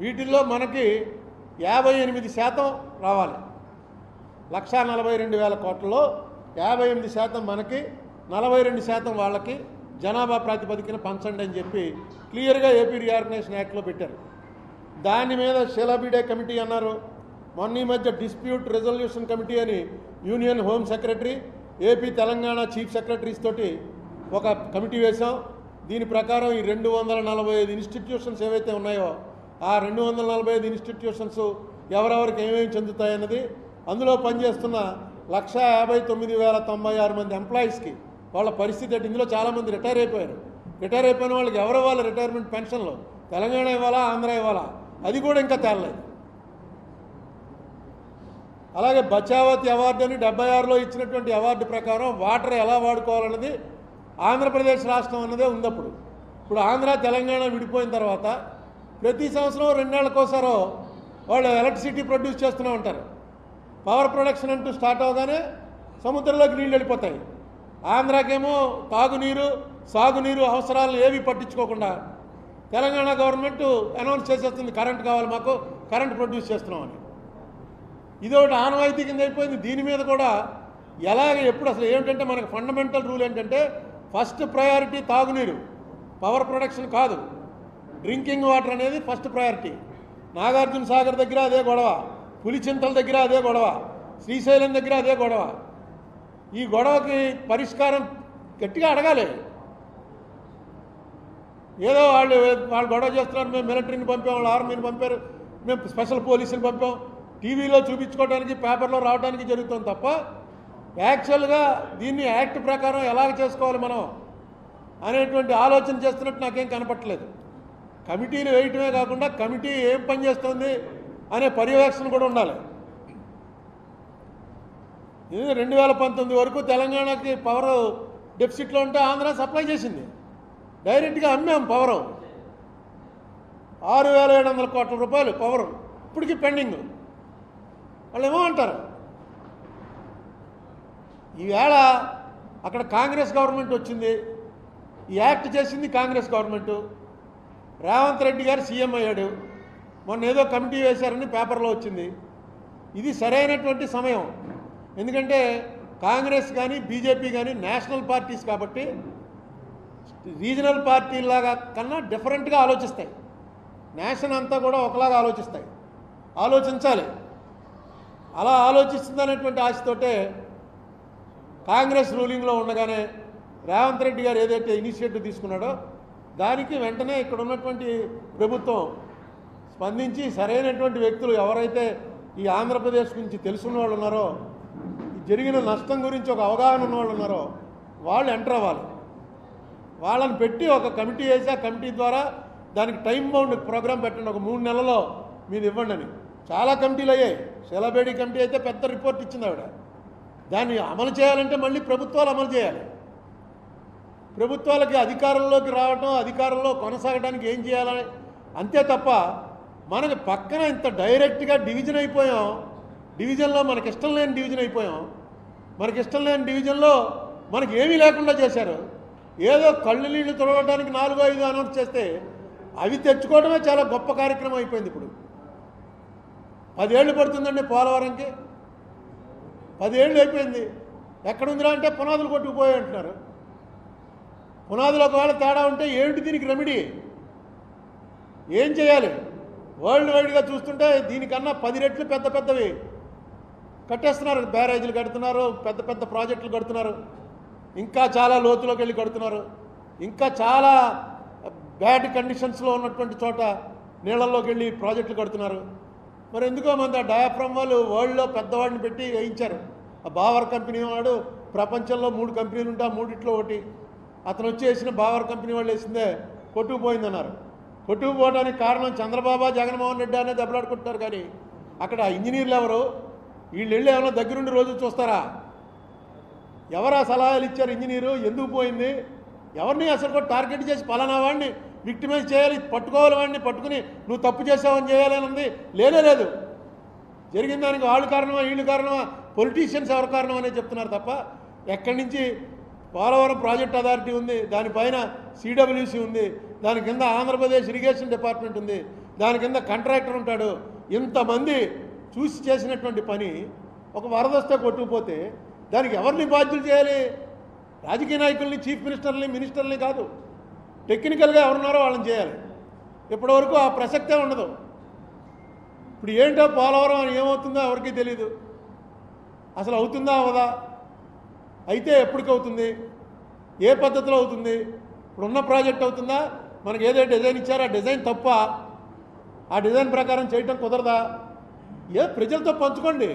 వీటిల్లో మనకి యాభై ఎనిమిది శాతం రావాలి. లక్షా నలభై రెండు వేల కోట్లలో యాభై ఎనిమిది శాతం మనకి నలభై రెండు శాతం వాళ్ళకి జనాభా ప్రాతిపదికన పంచండి అని చెప్పి క్లియర్గా ఏపీ రీఆర్గనైజేషన్ యాక్ట్లో పెట్టారు. దాని మీద శిలాబీడే కమిటీ అన్నారు. మొన్న ఈ మధ్య డిస్ప్యూట్ రెజల్యూషన్ కమిటీ అని union home secretary AP Telangana chief secretaries తోటి ఒక కమిటీ వేశాం. దీని ప్రకారం ఈ రెండు వందల నలభై ఐదు ఇన్స్టిట్యూషన్స్ ఏవైతే ఉన్నాయో ఆ రెండు వందల నలభై ఐదు ఇన్స్టిట్యూషన్స్ ఎవరెవరికి ఏమేమి చెందుతాయన్నది అందులో పనిచేస్తున్న లక్ష యాభై తొమ్మిది వేల తొంభై ఆరు మంది ఎంప్లాయీస్కి వాళ్ళ పరిస్థితి అంటే ఇందులో చాలామంది రిటైర్ అయిపోయారు. రిటైర్ అయిపోయిన వాళ్ళకి ఎవరు ఇవ్వాలి రిటైర్మెంట్ పెన్షన్లు? తెలంగాణ ఇవ్వాలా? ఆంధ్ర ఇవ్వాలా? అది కూడా ఇంకా తేలలేదు. అలాగే బచావతి అవార్డు అని డెబ్బై ఆరులో ఇచ్చినటువంటి అవార్డు ప్రకారం వాటర్ ఎలా వాడుకోవాలన్నది ఆంధ్రప్రదేశ్ రాష్ట్రం అన్నదే ఉంది అప్పుడు. ఇప్పుడు ఆంధ్ర తెలంగాణ విడిపోయిన తర్వాత ప్రతి సంవత్సరం రెండేళ్ళకోసారో వాళ్ళు ఎలక్ట్రిసిటీ ప్రొడ్యూస్ చేస్తూనే ఉంటారు. పవర్ ప్రొడక్షన్ అంటూ స్టార్ట్ అవగానే సముద్రంలోకి నీళ్ళు వెళ్ళిపోతాయి. ఆంధ్రాకేమో తాగునీరు సాగునీరు అవసరాలను ఏవి పట్టించుకోకుండా తెలంగాణ గవర్నమెంట్ అనౌన్స్ చేసేస్తుంది కరెంట్ కావాలి మాకు కరెంట్ ప్రొడ్యూస్ చేస్తున్నామని. ఇది ఒకటి ఆనవాయితీ కింద అయిపోయింది. దీని మీద కూడా ఎలాగ ఎప్పుడు అసలు ఏమిటంటే మనకు ఫండమెంటల్ రూల్ ఏంటంటే ఫస్ట్ ప్రయారిటీ తాగునీరు. పవర్ ప్రొడక్షన్ కాదు. డ్రింకింగ్ వాటర్ అనేది ఫస్ట్ ప్రయారిటీ. నాగార్జున సాగర్ దగ్గర అదే గొడవ పులిచింతల దగ్గర అదే గొడవ శ్రీశైలం దగ్గర అదే గొడవ. ఈ గొడవకి పరిష్కారం గట్టిగా అడగాలి. ఏదో వాళ్ళు వాళ్ళు గొడవ చేస్తున్నారు మేము మిలిటరీని పంపాం వాళ్ళు ఆర్మీని పంపారు మేము స్పెషల్ పోలీసుని పంపాం. టీవీలో చూపించుకోవడానికి పేపర్లో రావడానికి జరుగుతుంది తప్ప యాక్చువల్గా దీన్ని యాక్ట్ ప్రకారం ఎలాగ చేసుకోవాలి మనం అనేటువంటి ఆలోచన చేస్తున్నట్టు నాకేం కనపట్లేదు కమిటీలు వేయటమే కాకుండా కమిటీ ఏం పనిచేస్తుంది అనే పర్యవేక్షణ కూడా ఉండాలి. ఇది రెండు వేల పంతొమ్మిది వరకు తెలంగాణకి పవర్ డెఫిసిట్లో ఉంటే ఆంధ్ర సప్లై చేసింది. డైరెక్ట్గా అమ్మాం పవర్. ఆరు వేల ఏడు వందల కోట్ల రూపాయలు పవర్. ఇప్పటికీ పెండింగ్. వాళ్ళు ఏమో అంటారు. ఈవేళ అక్కడ కాంగ్రెస్ గవర్నమెంట్ వచ్చింది. ఈ యాక్ట్ చేసింది కాంగ్రెస్ గవర్నమెంటు. రేవంత్ రెడ్డి గారు సీఎం అయ్యాడు. మొన్న ఏదో కమిటీ వేశారని పేపర్లో వచ్చింది. ఇది సరైనటువంటి సమయం. ఎందుకంటే కాంగ్రెస్ కానీ బీజేపీ కానీ నేషనల్ పార్టీస్ కాబట్టి రీజనల్ పార్టీలాగా కన్నా డిఫరెంట్గా ఆలోచిస్తాయి. నేషన్ అంతా కూడా ఒకలాగా ఆలోచిస్తాయి. ఆలోచించాలి. అలా ఆలోచిస్తుందనేటువంటి ఆశతోటే కాంగ్రెస్ రూలింగ్లో ఉండగానే రేవంత్ రెడ్డి గారు ఏదైతే ఇనిషియేటివ్ తీసుకున్నాడో దానికి వెంటనే ఇక్కడ ఉన్నటువంటి ప్రభుత్వం స్పందించి సరైనటువంటి వ్యక్తులు ఎవరైతే ఈ ఆంధ్రప్రదేశ్ గురించి తెలుసున్న వాళ్ళు ఉన్నారో జరిగిన నష్టం గురించి ఒక అవగాహన ఉన్న వాళ్ళు ఉన్నారో వాళ్ళు ఎంటర్ అవ్వాలి. వాళ్ళని పెట్టి ఒక కమిటీ వేసి ఆ కమిటీ ద్వారా దానికి టైం బౌండ్ ప్రోగ్రామ్ పెట్టండి. ఒక మూడు నెలల్లో మీరు ఇవ్వండి అని. చాలా కమిటీలు అయ్యాయి. సెలబేడి కమిటీ అయితే పెద్ద రిపోర్ట్ ఇచ్చింది ఆవిడ. దాన్ని అమలు చేయాలంటే మళ్ళీ ప్రభుత్వాలు అమలు చేయాలి. ప్రభుత్వాలకి అధికారంలోకి రావటం అధికారంలో కొనసాగడానికి ఏం చేయాలని? అంతే తప్ప మనకి పక్కన ఇంత డైరెక్ట్గా డివిజన్ అయిపోయాం డివిజన్లో మనకి ఇష్టం లేని డివిజన్ అయిపోయాం మనకి ఇష్టం లేని డివిజన్లో మనకి ఏమీ లేకుండా చేశారు. ఏదో కళ్ళు నీళ్ళు తొడవడానికి నాలుగు ఐదు అనౌన్స్ చేస్తే అవి తెచ్చుకోవడమే చాలా గొప్ప కార్యక్రమం అయిపోయింది ఇప్పుడు. పదేళ్ళు పడుతుందండి పోలవరంకి. పదేళ్ళు అయిపోయింది. ఎక్కడుందిరా అంటే పునాదులు కొట్టుకుపోయాయి అంటున్నారు. పునాదులు ఒకవేళ తేడా ఉంటే ఏమిటి దీనికి రెమెడీ ఏం చేయాలి? వరల్డ్ వైడ్గా చూస్తుంటే దీనికన్నా పది రెట్లు పెద్ద పెద్దవి కట్టేస్తున్నారు. బ్యారేజీలు కడుతున్నారు పెద్ద పెద్ద ప్రాజెక్టులు కడుతున్నారు. ఇంకా చాలా లోతులోకి వెళ్ళి కడుతున్నారు. ఇంకా చాలా బ్యాడ్ కండిషన్స్లో ఉన్నటువంటి చోట నీళ్ళల్లోకి వెళ్ళి ప్రాజెక్టులు కడుతున్నారు. మరి ఎందుకో మంది ఆ డయాఫ్రమ్ వాళ్ళు వరల్డ్లో పెద్దవాడిని పెట్టి వేయించారు. ఆ బావర్ కంపెనీ వాడు ప్రపంచంలో మూడు కంపెనీలు ఉంటా మూడిట్లో ఒకటి. అతను వచ్చేసిన బావర్ కంపెనీ వాళ్ళు వేసిందే కొట్టుకుపోయిందన్నారు. కొట్టుకుపోవడానికి కారణం చంద్రబాబు జగన్మోహన్ రెడ్డి అనే దెబ్బలాడుకుంటున్నారు కానీ అక్కడ ఇంజనీర్లు ఎవరు? వీళ్ళు వెళ్ళి ఏమైనా దగ్గరుండి రోజు చూస్తారా? ఎవరు ఆ సలహాలు ఇచ్చారు ఇంజనీరు? ఎందుకు పోయింది? ఎవరిని అసలు కూడా టార్గెట్ చేసి పలానా వాడిని విక్టిమైజ్ చేయాలి పట్టుకోవాలి వాడిని పట్టుకుని నువ్వు తప్పు చేసావని చేయాలని ఉంది లేనే లేదు జరిగిన దానికి వాళ్ళు కారణమా వీళ్ళు కారణమా? పొలిటీషియన్స్ ఎవరి కారణం అనేది చెప్తున్నారు తప్ప ఎక్కడి నుంచి పోలవరం ప్రాజెక్ట్ అథారిటీ ఉంది దానిపైన సిడబ్ల్యూసి ఉంది దాని కింద ఆంధ్రప్రదేశ్ ఇరిగేషన్ డిపార్ట్మెంట్ ఉంది దాని కింద కాంట్రాక్టర్ ఉంటాడు. ఇంతమంది చూసి చేసినటువంటి పని ఒక వరదస్తే కొట్టుకుపోతే దానికి ఎవరిని బాధ్యులు చేయాలి? రాజకీయ నాయకుల్ని చీఫ్ మినిస్టర్ని మినిస్టర్ని కాదు. టెక్నికల్గా ఎవరున్నారో వాళ్ళని చేయాలి. ఇప్పటివరకు ఆ ప్రసక్తే ఉండదు. ఇప్పుడు ఏంటో పోలవరం అని ఏమవుతుందో ఎవరికీ తెలియదు అసలు అవుతుందా అవదా అయితే ఎప్పటికవుతుంది? ఏ పద్ధతిలో అవుతుంది? ఇప్పుడు ఉన్న ప్రాజెక్ట్ అవుతుందా? మనకి ఏదో డిజైన్ ఇచ్చారో? ఆ డిజైన్ తప్ప. ఆ డిజైన్ ప్రకారం చేయటం కుదరదా? ఏ ప్రజలతో పంచుకోండి.